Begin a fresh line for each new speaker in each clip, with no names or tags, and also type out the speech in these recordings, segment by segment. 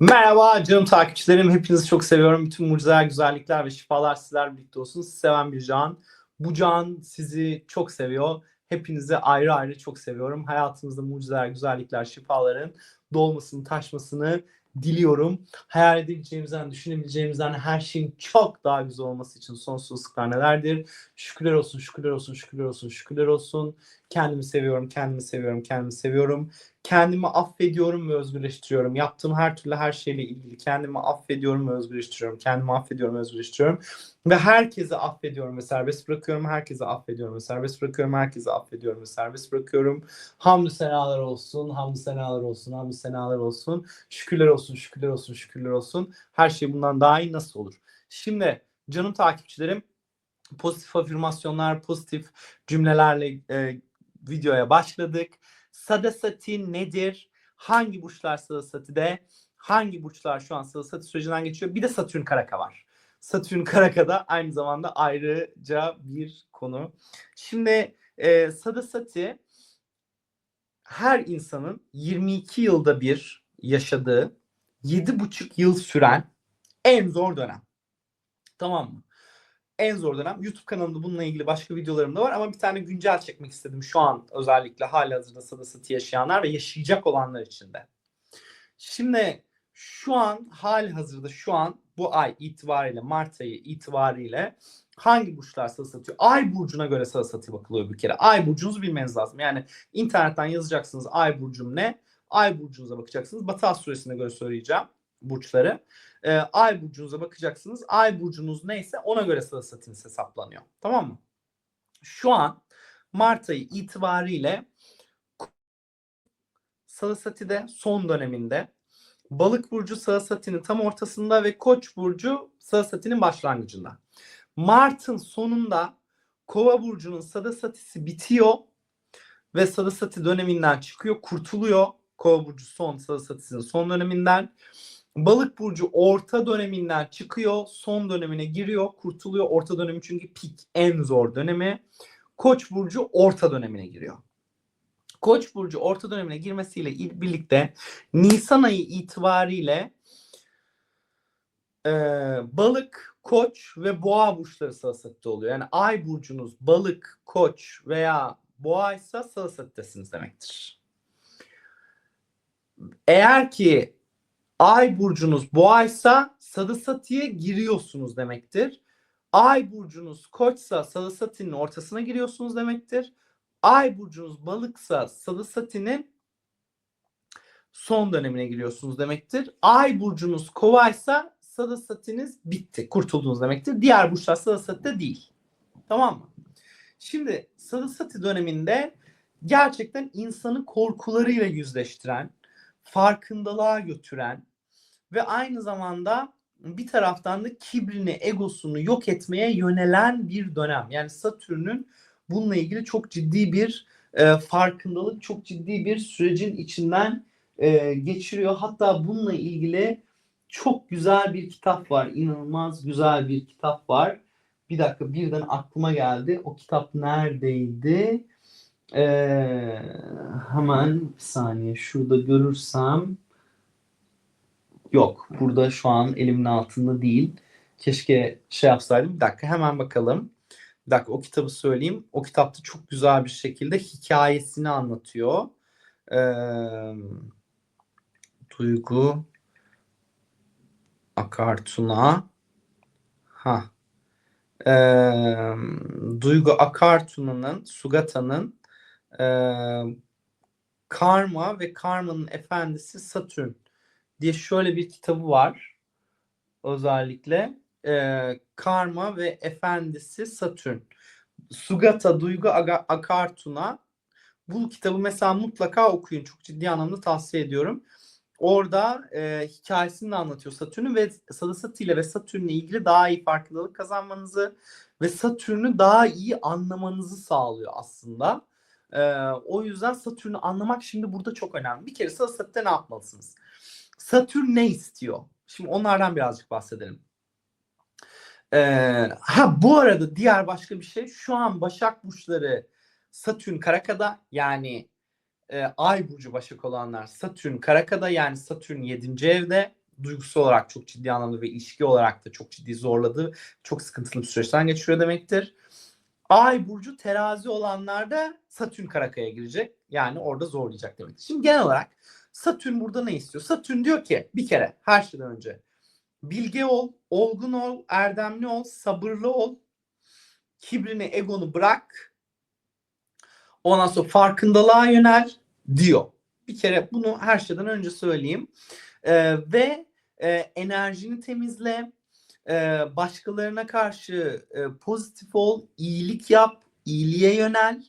Merhaba canım takipçilerim. Hepinizi çok seviyorum. Bütün mucizeler, güzellikler ve şifalar sizler birlikte olsun. Sizi seven bir can. Bu can sizi çok seviyor. Hepinizi ayrı ayrı çok seviyorum. Hayatınızda mucizeler, güzellikler, şifaların dolmasını, taşmasını diliyorum. Hayal edebileceğimizden, düşünebileceğimizden her şeyin çok daha güzel olması için sonsuzluklar nelerdir? Şükürler olsun, şükürler olsun, şükürler olsun, şükürler olsun. Kendimi seviyorum, kendimi seviyorum, kendimi seviyorum kendimi affediyorum ve özgürleştiriyorum. Yaptığım her türlü her şeyle ilgili kendimi affediyorum ve özgürleştiriyorum. Kendimi affediyorum ve özgürleştiriyorum. Ve herkesi affediyorum ve serbest bırakıyorum. Herkesi affediyorum ve serbest bırakıyorum. Herkesi affediyorum ve serbest bırakıyorum. Hamdü senalar olsun, hamdü senalar olsun, hamdü senalar olsun. Şükürler olsun, şükürler olsun, şükürler olsun. Her şey bundan daha iyi nasıl olur? Şimdi canım takipçilerim pozitif afirmasyonlar, pozitif cümlelerle e, videoya başladık. Sadasati nedir? Hangi burçlar Sadasati'de? Hangi burçlar şu an Sadasati sürecinden geçiyor? Bir de Satürn Karaka var. Satürn Karaka da aynı zamanda ayrıca bir konu. Şimdi e, Sadasati her insanın 22 yılda bir yaşadığı 7,5 yıl süren en zor dönem. Tamam mı? En zor dönem. YouTube kanalımda bununla ilgili başka videolarım da var ama bir tane güncel çekmek istedim şu an özellikle hali hazırda sadasatı yaşayanlar ve yaşayacak olanlar için de. Şimdi şu an hali hazırda şu an bu ay itibariyle Mart ayı itibariyle hangi burçlar salı satıyor? Ay burcuna göre salı satıyor bakılıyor bir kere. Ay burcunuzu bilmeniz lazım. Yani internetten yazacaksınız ay burcum ne? Ay burcunuza bakacaksınız. Batı astrolojisine göre söyleyeceğim burçları. Ee, ay burcunuza bakacaksınız. Ay burcunuz neyse ona göre salı satiniz hesaplanıyor. Tamam mı? Şu an Mart ayı itibariyle Salasati'de son döneminde Balık burcu Salasati'nin tam ortasında ve Koç burcu Salasati'nin başlangıcında. Mart'ın sonunda Kova burcunun Sadasati'si bitiyor ve Sadasati döneminden çıkıyor, kurtuluyor. Kova burcu son Sadasati'sinin son döneminden. Balık burcu orta döneminden çıkıyor, son dönemine giriyor, kurtuluyor. Orta dönemi çünkü pik en zor dönemi. Koç burcu orta dönemine giriyor. Koç burcu orta dönemine girmesiyle birlikte Nisan ayı itibariyle e, balık, koç ve boğa burçları salasette oluyor. Yani ay burcunuz balık, koç veya boğa ise salasettesiniz demektir. Eğer ki ay burcunuz boğaysa sadasatiye giriyorsunuz demektir. Ay burcunuz koçsa sadasatinin ortasına giriyorsunuz demektir. Ay burcunuz balıksa sadasatinin son dönemine giriyorsunuz demektir. Ay burcunuz kovaysa sadasatiniz bitti. Kurtuldunuz demektir. Diğer burçlar sadasatide değil. Tamam mı? Şimdi sadasati döneminde gerçekten insanı korkularıyla yüzleştiren, farkındalığa götüren ve aynı zamanda bir taraftan da kibrini, egosunu yok etmeye yönelen bir dönem. Yani Satürn'ün bununla ilgili çok ciddi bir e, farkındalık, çok ciddi bir sürecin içinden e, geçiriyor. Hatta bununla ilgili çok güzel bir kitap var. İnanılmaz güzel bir kitap var. Bir dakika birden aklıma geldi. O kitap neredeydi? Ee, hemen bir saniye şurada görürsem yok burada şu an elimin altında değil. Keşke şey yapsaydım. Bir dakika hemen bakalım. Bir dakika o kitabı söyleyeyim. O kitapta çok güzel bir şekilde hikayesini anlatıyor. Ee, Duygu Akartuna ha ee, Duygu Akartuna'nın Sugata'nın Karma ve Karma'nın efendisi Satürn diye şöyle bir kitabı var. Özellikle e, Karma ve efendisi Satürn. Sugata Duygu Akartuna bu kitabı mesela mutlaka okuyun. Çok ciddi anlamda tavsiye ediyorum. Orada e, hikayesini de anlatıyor Satürn'ü ve Sadasati ile ve Satürn'le ilgili daha iyi farkındalık kazanmanızı ve Satürn'ü daha iyi anlamanızı sağlıyor aslında. Ee, o yüzden Satürn'ü anlamak şimdi burada çok önemli. Bir kere Satürn'de ne yapmalısınız? Satürn ne istiyor? Şimdi onlardan birazcık bahsedelim. Ee, ha bu arada diğer başka bir şey şu an Başak burçları Satürn Karaka'da yani e, Ay burcu Başak olanlar Satürn Karaka'da yani Satürn 7. evde duygusal olarak çok ciddi anlamda ve ilişki olarak da çok ciddi zorladığı, çok sıkıntılı bir süreçten geçiriyor demektir. Ay burcu terazi olanlarda Satürn Karakaya girecek. Yani orada zorlayacak demektir. Şimdi genel olarak Satürn burada ne istiyor? Satürn diyor ki bir kere her şeyden önce bilge ol, olgun ol, erdemli ol, sabırlı ol. Kibrini, egonu bırak. Ondan sonra farkındalığa yönel diyor. Bir kere bunu her şeyden önce söyleyeyim. Ee, ve e, enerjini temizle, e, başkalarına karşı e, pozitif ol, iyilik yap, iyiliğe yönel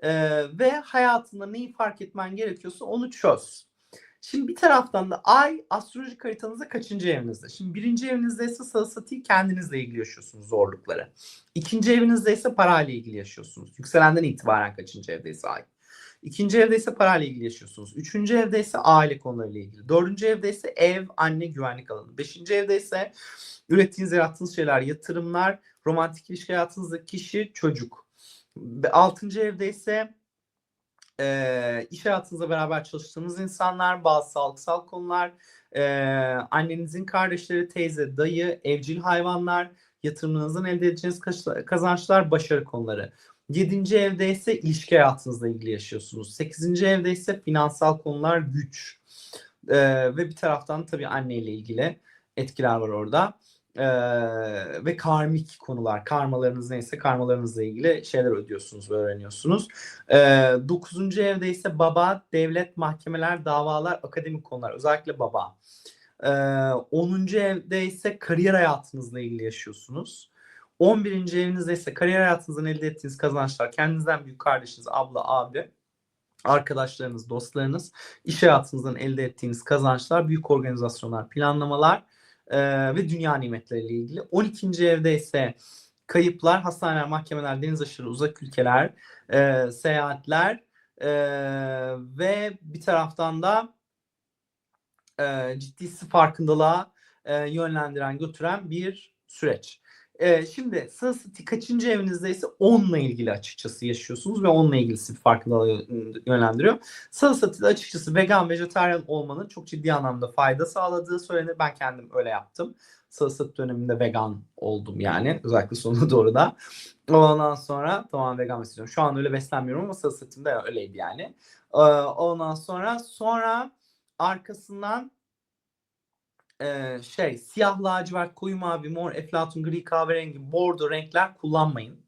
e, ve hayatında neyi fark etmen gerekiyorsa onu çöz. Şimdi bir taraftan da ay astrolojik haritanızda kaçıncı evinizde? Şimdi birinci evinizde ise sarısatıyı kendinizle ilgili yaşıyorsunuz zorlukları. İkinci evinizde ise parayla ilgili yaşıyorsunuz. Yükselenden itibaren kaçıncı evdeyse ay. İkinci evde ise parayla ilgili yaşıyorsunuz. Üçüncü evde ise aile konularıyla ilgili. Dördüncü evde ise ev, anne, güvenlik alanı. Beşinci evde ise ürettiğiniz, yarattığınız şeyler, yatırımlar, romantik ilişki hayatınızdaki kişi, çocuk. Altıncı evde ise e, iş hayatınızda beraber çalıştığınız insanlar, bazı sağlıksal konular, e, annenizin kardeşleri, teyze, dayı, evcil hayvanlar, yatırımınızdan elde edeceğiniz kazançlar, başarı konuları. Yedinci evde ise ilişki hayatınızla ilgili yaşıyorsunuz. Sekizinci evde ise finansal konular, güç. E, ve bir taraftan tabii anneyle ilgili etkiler var orada. Ee, ve karmik konular, karmalarınız neyse karmalarınızla ilgili şeyler ödüyorsunuz ve öğreniyorsunuz. Ee, dokuzuncu evde ise baba, devlet, mahkemeler, davalar, akademik konular, özellikle baba. Ee, onuncu evde ise kariyer hayatınızla ilgili yaşıyorsunuz. 11. evinizde ise kariyer hayatınızdan elde ettiğiniz kazançlar, kendinizden büyük kardeşiniz, abla, abi, arkadaşlarınız, dostlarınız, iş hayatınızdan elde ettiğiniz kazançlar, büyük organizasyonlar, planlamalar, e, ve dünya nimetleriyle ilgili. 12. evde ise kayıplar, hastaneler, mahkemeler, deniz aşırı uzak ülkeler, e, seyahatler e, ve bir taraftan da e, ciddi farkındalığa e, yönlendiren, götüren bir süreç. Ee, şimdi Sasati kaçıncı evinizde ise onunla ilgili açıkçası yaşıyorsunuz ve onunla ilgili sizi farkındalığa yönlendiriyor. Sasati'de açıkçası vegan, vejetaryen olmanın çok ciddi anlamda fayda sağladığı söylenir. Ben kendim öyle yaptım. Sarısat döneminde vegan oldum yani. Özellikle sonuna doğru da. Ondan sonra tamam vegan besliyorum. Şu an öyle beslenmiyorum ama sarısatımda öyleydi yani. Ee, ondan sonra sonra arkasından e, şey siyah lacivert, koyu mavi, mor, eflatun, gri, kahverengi, bordo renkler kullanmayın.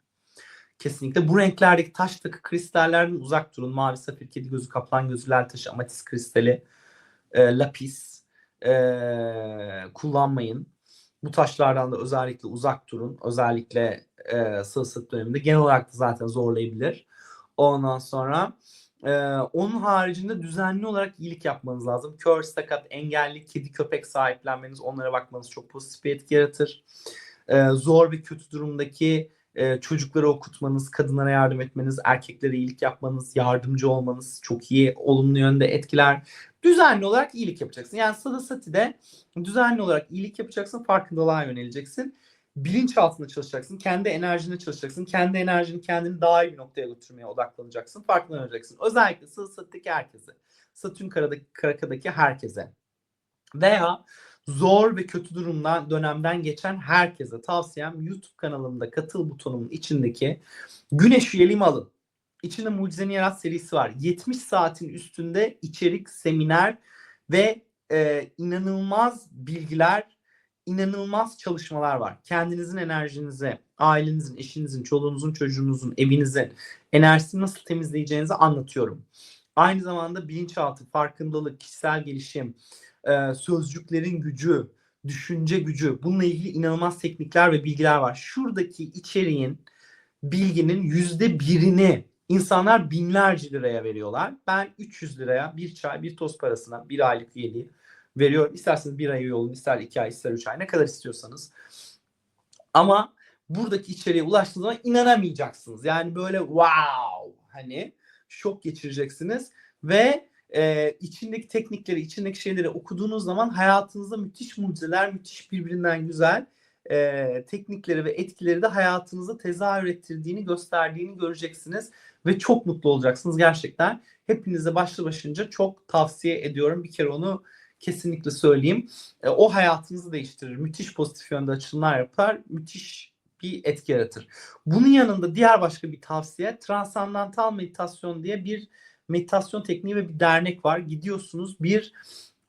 Kesinlikle bu renklerdeki taş takı kristallerden uzak durun. Mavi, safir, kedi gözü, kaplan gözü, lal taşı, amatist kristali, e, lapis e, kullanmayın. Bu taşlardan da özellikle uzak durun. Özellikle e, sığsık döneminde genel olarak da zaten zorlayabilir. Ondan sonra ee, onun haricinde düzenli olarak iyilik yapmanız lazım. Kör, sakat, engelli, kedi, köpek sahiplenmeniz, onlara bakmanız çok pozitif bir etki yaratır. Ee, zor ve kötü durumdaki e, çocukları okutmanız, kadınlara yardım etmeniz, erkeklere iyilik yapmanız, yardımcı olmanız çok iyi, olumlu yönde etkiler. Düzenli olarak iyilik yapacaksın. Yani Sadasati'de düzenli olarak iyilik yapacaksın, farkındalığa yöneleceksin bilinç altında çalışacaksın. Kendi enerjinde çalışacaksın. Kendi enerjini kendini daha iyi bir noktaya götürmeye odaklanacaksın. Farkındanacaksın. Özellikle Satürn'deki herkese. Satürn karakadaki herkese. Veya zor ve kötü durumdan dönemden geçen herkese tavsiyem YouTube kanalımda katıl butonunun içindeki güneş üyeliğimi alın. İçinde Mucizeni Yarat serisi var. 70 saatin üstünde içerik, seminer ve e, inanılmaz bilgiler inanılmaz çalışmalar var. Kendinizin enerjinize, ailenizin, eşinizin, çoluğunuzun, çocuğunuzun, evinizin enerjisini nasıl temizleyeceğinizi anlatıyorum. Aynı zamanda bilinçaltı, farkındalık, kişisel gelişim, e, sözcüklerin gücü, düşünce gücü bununla ilgili inanılmaz teknikler ve bilgiler var. Şuradaki içeriğin bilginin yüzde birini insanlar binlerce liraya veriyorlar. Ben 300 liraya bir çay, bir toz parasına bir aylık üyeliği veriyor. İsterseniz bir ay üye olun, ister iki ay, ister üç ay ne kadar istiyorsanız. Ama buradaki içeriğe ulaştığınız zaman inanamayacaksınız. Yani böyle wow hani şok geçireceksiniz ve e, içindeki teknikleri, içindeki şeyleri okuduğunuz zaman hayatınızda müthiş mucizeler, müthiş birbirinden güzel e, teknikleri ve etkileri de hayatınızda tezahür ettirdiğini, gösterdiğini göreceksiniz ve çok mutlu olacaksınız gerçekten. Hepinize başlı başınca çok tavsiye ediyorum. Bir kere onu kesinlikle söyleyeyim. E, o hayatınızı değiştirir. Müthiş pozitif yönde açılımlar yapar. Müthiş bir etki yaratır. Bunun yanında diğer başka bir tavsiye transandantal meditasyon diye bir meditasyon tekniği ve bir dernek var. Gidiyorsunuz bir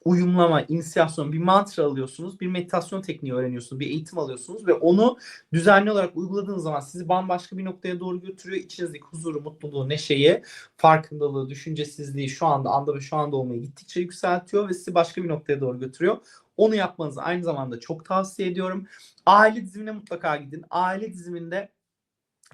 uyumlama, inisiyasyon, bir mantra alıyorsunuz, bir meditasyon tekniği öğreniyorsunuz, bir eğitim alıyorsunuz ve onu düzenli olarak uyguladığınız zaman sizi bambaşka bir noktaya doğru götürüyor. İçinizdeki huzuru, mutluluğu, neşeyi, farkındalığı, düşüncesizliği şu anda, anda ve şu anda olmayı gittikçe yükseltiyor ve sizi başka bir noktaya doğru götürüyor. Onu yapmanızı aynı zamanda çok tavsiye ediyorum. Aile dizimine mutlaka gidin. Aile diziminde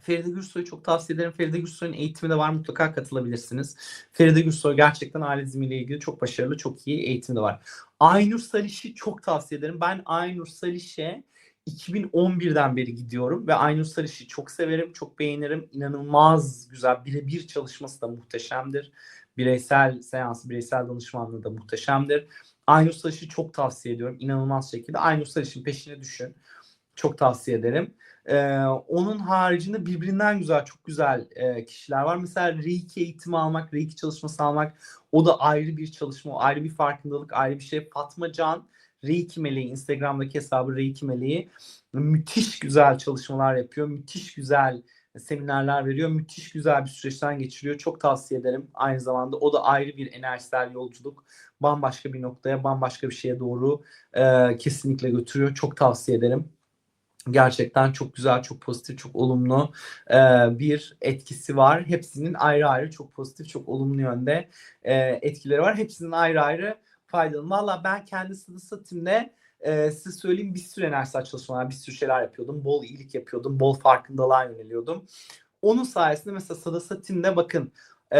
Feride Gürsoy'u çok tavsiye ederim. Feride Gürsoy'un eğitimi de var. Mutlaka katılabilirsiniz. Feride Gürsoy gerçekten aile dizimiyle ilgili çok başarılı, çok iyi eğitimi de var. Aynur Saliş'i çok tavsiye ederim. Ben Aynur Saliş'e 2011'den beri gidiyorum ve Aynur Saliş'i çok severim, çok beğenirim. İnanılmaz güzel, birebir çalışması da muhteşemdir. Bireysel seans, bireysel danışmanlığı da muhteşemdir. Aynur Saliş'i çok tavsiye ediyorum. İnanılmaz şekilde. Aynur Saliş'in peşine düşün. Çok tavsiye ederim. Ee, onun haricinde birbirinden güzel, çok güzel e, kişiler var. Mesela Reiki eğitimi almak, Reiki çalışması almak o da ayrı bir çalışma, ayrı bir farkındalık, ayrı bir şey. Fatma Can, Reiki Meleği, Instagram'daki hesabı Reiki Meleği müthiş güzel çalışmalar yapıyor. Müthiş güzel seminerler veriyor. Müthiş güzel bir süreçten geçiriyor. Çok tavsiye ederim. Aynı zamanda o da ayrı bir enerjisel yolculuk. Bambaşka bir noktaya, bambaşka bir şeye doğru e, kesinlikle götürüyor. Çok tavsiye ederim gerçekten çok güzel, çok pozitif, çok olumlu e, bir etkisi var. Hepsinin ayrı ayrı çok pozitif, çok olumlu yönde e, etkileri var. Hepsinin ayrı ayrı faydalı. Valla ben kendi sıvı satımda e, size söyleyeyim bir sürü enerjisel çalışmalar, bir sürü şeyler yapıyordum. Bol iyilik yapıyordum, bol farkındalığa yöneliyordum. Onun sayesinde mesela Sadasatin'de bakın e,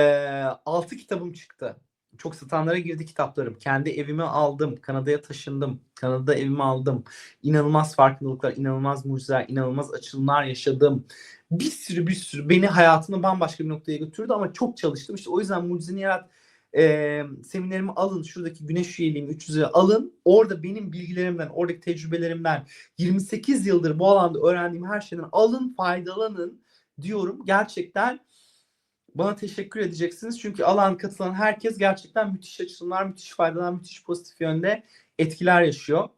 6 kitabım çıktı çok satanlara girdi kitaplarım. Kendi evimi aldım. Kanada'ya taşındım. Kanada'da evimi aldım. İnanılmaz farkındalıklar, inanılmaz mucizeler, inanılmaz açılımlar yaşadım. Bir sürü bir sürü beni hayatımda bambaşka bir noktaya götürdü ama çok çalıştım. İşte o yüzden Mucizeni Yarat e, seminerimi alın. Şuradaki güneş üyeliğimi 300'e alın. Orada benim bilgilerimden, oradaki tecrübelerimden 28 yıldır bu alanda öğrendiğim her şeyden alın, faydalanın diyorum. Gerçekten bana teşekkür edeceksiniz. Çünkü alan katılan herkes gerçekten müthiş açılımlar, müthiş faydalar, müthiş pozitif yönde etkiler yaşıyor.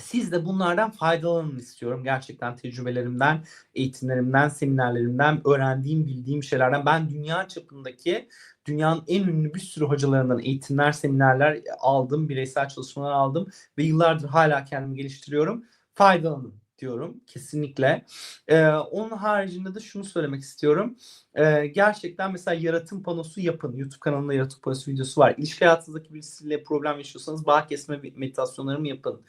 Siz de bunlardan faydalanın istiyorum. Gerçekten tecrübelerimden, eğitimlerimden, seminerlerimden, öğrendiğim, bildiğim şeylerden. Ben dünya çapındaki dünyanın en ünlü bir sürü hocalarından eğitimler, seminerler aldım, bireysel çalışmalar aldım ve yıllardır hala kendimi geliştiriyorum. Faydalanın diyorum kesinlikle. Ee, onun haricinde de şunu söylemek istiyorum. Ee, gerçekten mesela yaratım panosu yapın. YouTube kanalında yaratım panosu videosu var. İlişki hayatınızdaki birisiyle problem yaşıyorsanız bağ kesme meditasyonlarımı yapın.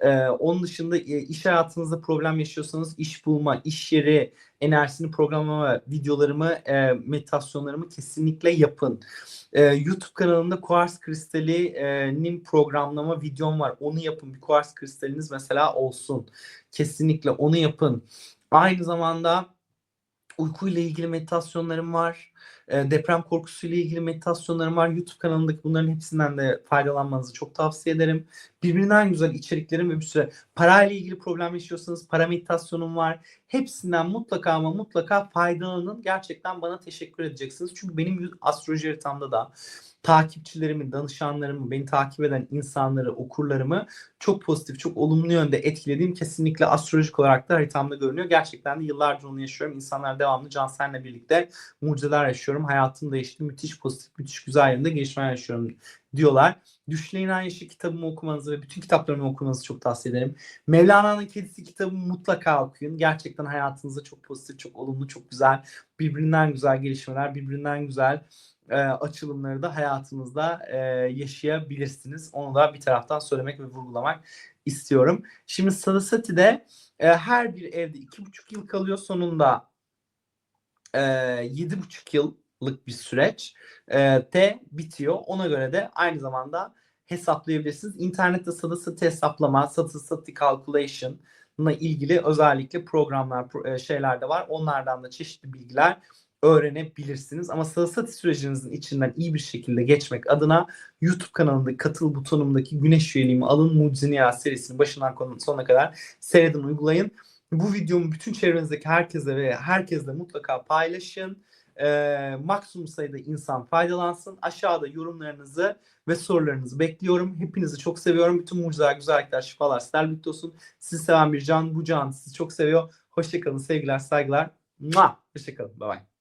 Ee, onun dışında e, iş hayatınızda problem yaşıyorsanız iş bulma, iş yeri enerjisini programlama videolarımı, e, meditasyonlarımı kesinlikle yapın. Ee, YouTube kanalımda kuars kristalinin programlama videom var. Onu yapın. Bir kuars kristaliniz mesela olsun. Kesinlikle onu yapın. Aynı zamanda uykuyla ilgili meditasyonlarım var. E, deprem korkusuyla ilgili meditasyonlarım var. YouTube kanalındaki bunların hepsinden de faydalanmanızı çok tavsiye ederim. Birbirinden güzel içeriklerim ve bir süre parayla ilgili problem yaşıyorsanız para meditasyonum var. Hepsinden mutlaka ama mutlaka faydalanın. Gerçekten bana teşekkür edeceksiniz. Çünkü benim astroloji haritamda da takipçilerimi, danışanlarımı, beni takip eden insanları, okurlarımı çok pozitif, çok olumlu yönde etkilediğim kesinlikle astrolojik olarak da haritamda görünüyor. Gerçekten de yıllardır onu yaşıyorum. İnsanlar devamlı Cansel'le birlikte mucizeler yaşıyorum. Hayatım değişti. Müthiş pozitif, müthiş güzel yönde gelişmeler yaşıyorum diyorlar. Düşleyin Ayşe kitabımı okumanızı ve bütün kitaplarımı okumanızı çok tavsiye ederim. Mevlana'nın Kedisi kitabımı mutlaka okuyun. Gerçekten hayatınızda çok pozitif, çok olumlu, çok güzel, birbirinden güzel gelişmeler, birbirinden güzel e, açılımları da hayatınızda e, yaşayabilirsiniz. Onu da bir taraftan söylemek ve vurgulamak istiyorum. Şimdi Sarasati'de e, her bir evde iki buçuk yıl kalıyor sonunda e, yedi buçuk yıllık bir süreç e, de bitiyor. Ona göre de aynı zamanda hesaplayabilirsiniz. İnternette Sarasati hesaplama, Sarasati calculation ilgili özellikle programlar, e, şeyler de var. Onlardan da çeşitli bilgiler öğrenebilirsiniz. Ama Sarasati sürecinizin içinden iyi bir şekilde geçmek adına YouTube kanalında katıl butonumdaki güneş üyeliğimi alın. Mucizini serisini başından sonuna kadar seyredin, uygulayın. Bu videomu bütün çevrenizdeki herkese ve herkesle mutlaka paylaşın. e, maksimum sayıda insan faydalansın. Aşağıda yorumlarınızı ve sorularınızı bekliyorum. Hepinizi çok seviyorum. Bütün mucizeler, güzellikler, şifalar sizlerle birlikte olsun. Sizi seven bir can, bu can sizi çok seviyor. Hoşçakalın, sevgiler, saygılar. Mua! Hoşçakalın, bye bye.